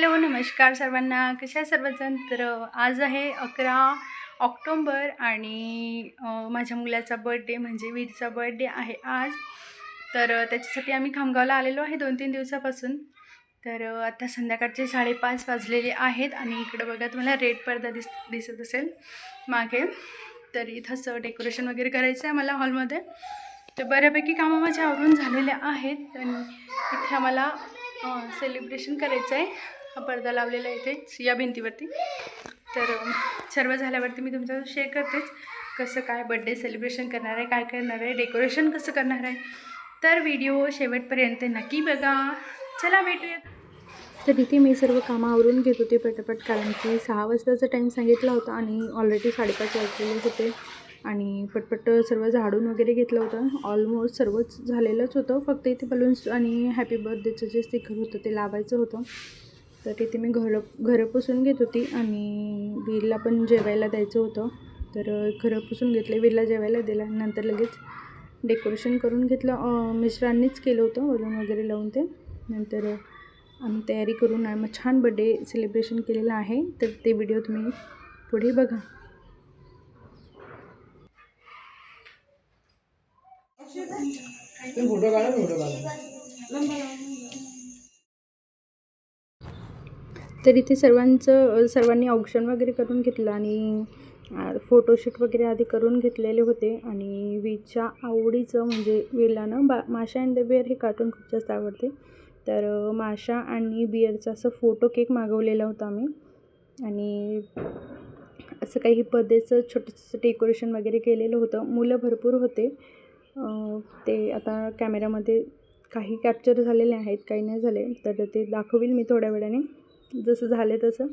Hello नमस्कार सर्वांना. कशा आहे सर्वजण? तर आज आहे अकरा ऑक्टोंबर आणि माझ्या मुलाचा बर्थडे म्हणजे वीरचा बर्थडे आहे आज. तर त्याच्यासाठी आम्ही खामगावला आलेलो आहे दोन तीन दिवसापासून. तर आता संध्याकाळचे साडेपाच वाजलेले आहेत आणि इकडं बघा तुम्हाला रेड पडदा दिस दिसत असेल मागे. तर इथंच डेकोरेशन वगैरे करायचं आहे मला हॉलमध्ये. तर बऱ्यापैकी कामं माझ्या आवरून झालेल्या आहेत आणि इथे आम्हाला सेलिब्रेशन करायचं आहे. हा पडदा लावलेला आहे इथेच या भिंतीवरती. तर सर्व झाल्यावरती मी तुमच्यासोबत शेअर करतेच कसं काय बड्डे सेलिब्रेशन करणार आहे काय करणार आहे डेकोरेशन कसं करणार आहे. तर व्हिडिओ शेवटपर्यंत नक्की बघा. चला भेटूयात तर इथे मी सर्व कामं आवरून घेत होते पटापट कारण की सहा वाजताचा टाईम सांगितला होता आणि ऑलरेडी साडेपाच वाजलेले होते. आणि पटपट सर्व झाडून वगैरे घेतलं होतं. ऑलमोस्ट सर्वच झालेलंच होतं. फक्त इथे बलून्स आणि हॅपी बर्थडेचं जे स्टिकर होतं ते लावायचं होतं. तर तिथे मी घर घरं पुसून घेत होती आणि वीरला पण जेवायला द्यायचं होतं. तर घरं पुसून घेतले वीरला जेवायला दिलं आणि नंतर लगेच डेकोरेशन करून घेतलं. मिश्रांनीच मिस्टरांनीच केलं होतं वलून वगैरे लावून ते. नंतर आम्ही तयारी करून आम्ही छान बड्डे सेलिब्रेशन केलेलं आहे. तर ते व्हिडिओ तुम्ही पुढे बघा. फोटो काढा फोटो काढा. तर इथे सर्वांचं सर्वांनी ऑप्शन वगैरे करून घेतलं आणि फोटोशूट वगैरे आधी करून घेतलेले होते. आणि वीच्या आवडीचं म्हणजे वीला ना बा माशा अँड द बिअर हे कार्टून खूप जास्त आवडते. तर माशा आणि बिअरचा असं फोटो केक मागवलेला होता आम्ही. आणि असं काही बर्थडेचं छोटंसं डेकोरेशन वगैरे केलेलं होतं. मुलं भरपूर होते. ते आता कॅमेऱ्यामध्ये काही कॅप्चर झालेले आहेत काही नाही झाले. तर ते दाखवील मी थोड्या वेळाने. जसं झालं तसं.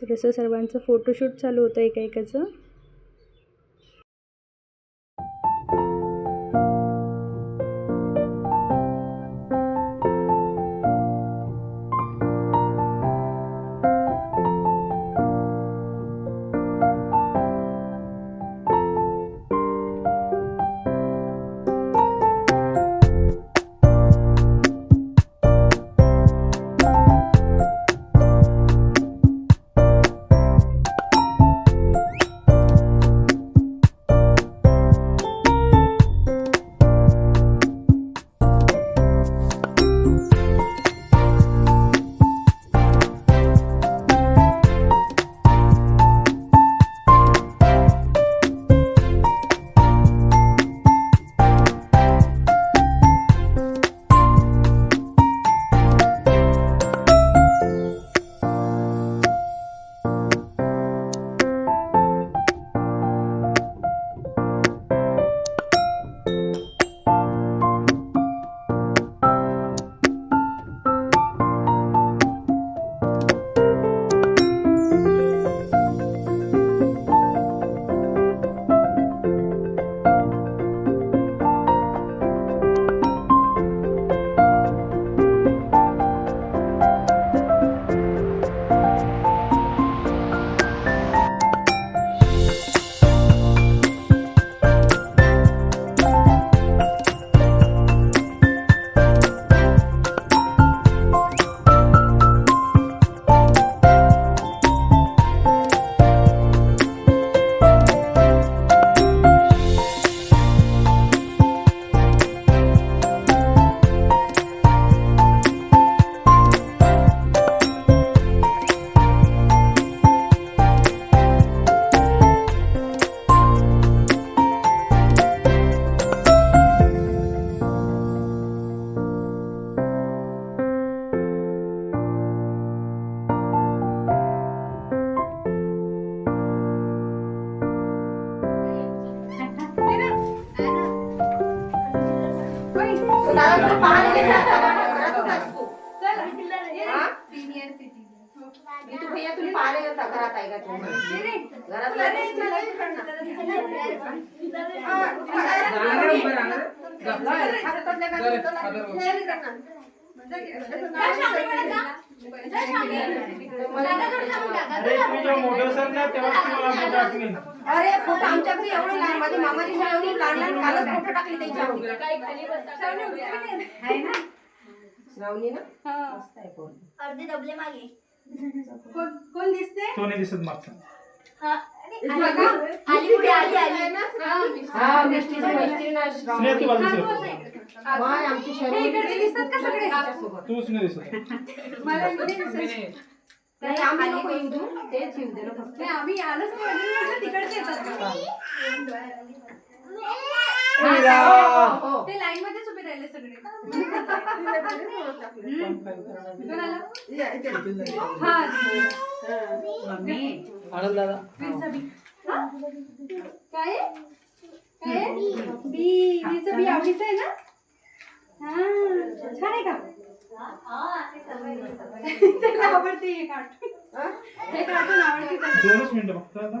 तर असं सर्वांचं फोटोशूट चालू होतं एका एकाचं. मी तू भैया तुम्ही पाहायला गेलता घरात आहे का तुम्ही घरात अरे फोटो आमच्या घरी एवढे लहान माझी मामाची शाळा एवढी लहान लहान कालच फोटो टाकले त्याच्यावर श्रावणी ना? हा. मस्त आहे पोरगी. अर्धे डबले मागे. कोण कोण दिसते तो नाही दिसत मागचा. हा, अरे, आली? आली पुढे आली आली. हा मिष्टीची मैत्रीण आहे स्नेहा तू श्रावणी. बाजूला सर. बाय, आमची हे शर्वणी इकडचे दिसतात का सगळे? तिच्यासोबत. तूच नाही दिसत. मला इकडे दिसत. नाही, आम्ही नको येऊ देऊ. तेच येऊ दे ना फक्त नाही आम्ही आलोच नाही. म्हटलं तिकडचे येतात. का? हो, हो. ते लाईन मध्येच उभे राहिले सगळे? हा बी. हा? काय? आहे? काय? आहे? बी. बी आवडीचं आहे ना? हा छान आहे का? त्याला आवडते हे कार्टून हे? कार्टून आवडते. त्याला. दोनच मिनिटं फक्त आता.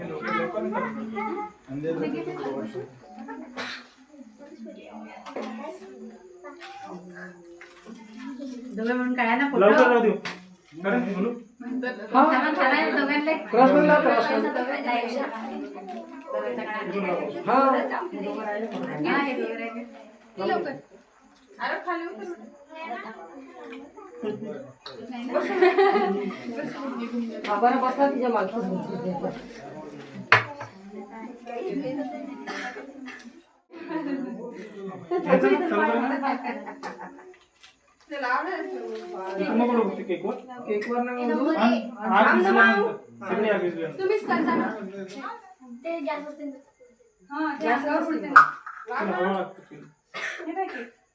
तिच्या मागची घ्यायचं ना? चालू करा ना? इथं नको नको ते केकवर केकवर आण. आग भिजल्यानंतर आग भिजल्यानंतर तुम्हीच करता ना? ते होते. हा ते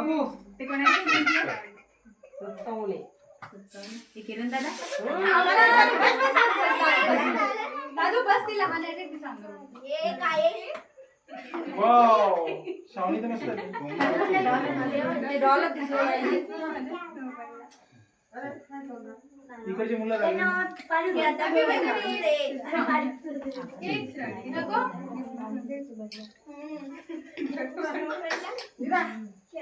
बाबू ते कोणाचे सत्तावणे ते किरण दादा दादू बस तिला मला ते सांग हे काय आहे? वाव. श्रावणी तर मस्त आहे. ते डॉलर दिसलं नाही इकडची मुलं राहिली. हे. नको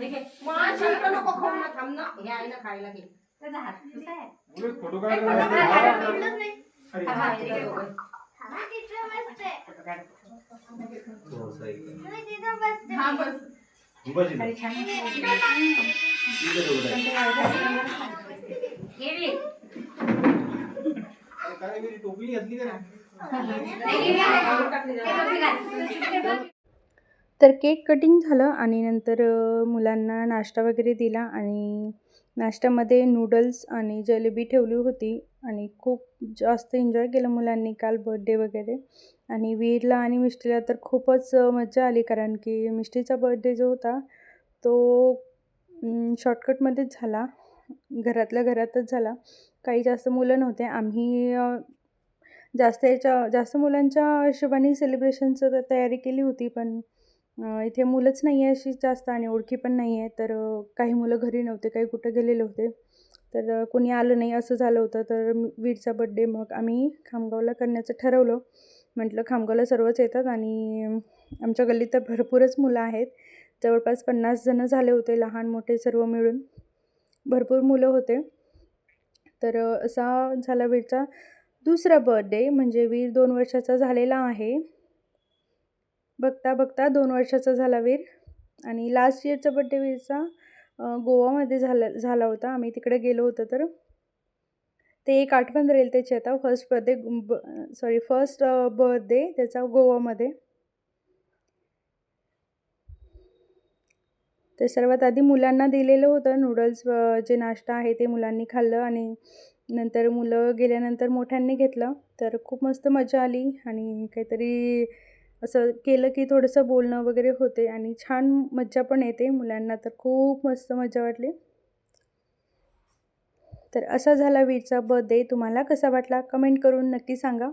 नको खाऊ ना, थांब ना. हे आहे. ना खायला घे. हा, काय? टोपी घातली का? नाही? तर केक कटिंग झालं आणि नंतर मुलांना नाश्ता वगैरे दिला आणि नाश्त्यामध्ये नूडल्स आणि जलेबी ठेवली होती आणि खूप जास्त एन्जॉय केलं मुलांनी काल बर्थडे वगैरे. आणि वीरला आणि मिष्टीला तर खूपच मजा आली कारण की मिष्टीचा बर्थडे जो होता तो शॉर्टकटमध्येच झाला. घरातल्या घरातच झाला. काही जास्त मुलं नव्हते. आम्ही जास्त याच्या जास्त मुलांच्या हिशोबाने सेलिब्रेशनचं तयारी केली होती पण इथे मुलंच नाही आहे अशी जास्त आणि ओळखी पण नाही आहे. तर काही मुलं घरी नव्हते काही कुठं गेलेले होते. तर कोणी आलं नाही असं झालं होतं. तर वीरचा बड्डे मग आम्ही खामगावला करण्याचं ठरवलं. म्हटलं खामगावला सर्वच येतात आणि आमच्या गल्लीत तर भरपूरच मुलं आहेत. जवळपास पन्नास जणं झाले होते लहान मोठे सर्व मिळून. भरपूर मुलं होते. तर असा झाला वीरचा दुसरा बर्थडे म्हणजे वीर दोन वर्षाचा झालेला आहे. बघता बघता दोन वर्षाचा झाला वीर. आणि लास्ट इयरचा बड्डे वीरचा गोवामध्ये झाला झाला होता. आम्ही तिकडे गेलो होतो तर. ते एक आठवण राहील त्याची आता. फर्स्ट बर्थडे ब सॉरी फर्स्ट बर्थडे त्याचा गोवामध्ये. तर सर्वात आधी मुलांना दिलेलं होतं. नूडल्स जे नाश्ता आहे ते मुलांनी खाल्लं. आणि नंतर मुलं गेल्यानंतर मोठ्यांनी घेतलं. तर खूप मस्त मजा आली. आणि काहीतरी असं केलं की थोडंसं बोलणं वगैरे होते आणि छान मज्जा पण येते. मुलांना तर खूप मस्त मजा वाटली. तर असा झाला वीरचा बर्थडे. तुम्हाला कसा वाटला? कमेंट करून नक्की सांगा.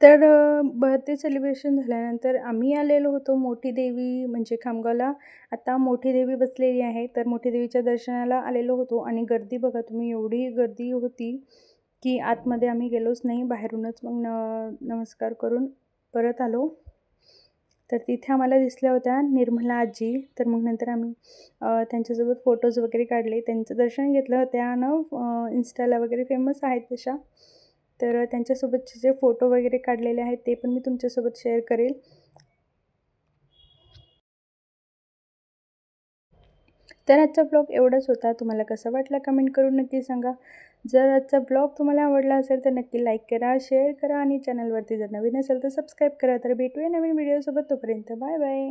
तर बर्थडे सेलिब्रेशन झाल्यानंतर आम्ही आलेलो होतो मोठी देवी म्हणजे खामगावला. आता मोठी देवी बसलेली आहे. तर मोठी देवीच्या दर्शनाला आलेलो होतो आणि गर्दी बघा तुम्ही एवढी गर्दी होती. की आतमध्ये आम्ही गेलोच नाही बाहेरूनच मग न नमस्कार करून परत आलो. तर तिथे आम्हाला दिसल्या होत्या निर्मला आजी. तर मग नंतर आम्ही त्यांच्यासोबत फोटोज वगैरे काढले. त्यांचं दर्शन घेतलं त्या ना इन्स्टाला वगैरे फेमस आहेत तशा. तर त्यांच्यासोबतचे जे फोटो वगैरे काढलेले आहेत ते पण मी तुमच्यासोबत शेअर करेल. तर आजचा ब्लॉग एवढाच होता. तुम्हाला कसा वाटला कमेंट करून नक्की सांगा. जर आजचा ब्लॉग तुम्हाला आवडला असेल तर नक्की लाईक करा शेअर करा आणि चॅनलवरती जर नवीन असेल तर सबस्क्राईब करा. तर भेटूया नवीन व्हिडिओसोबत तोपर्यंत बाय बाय.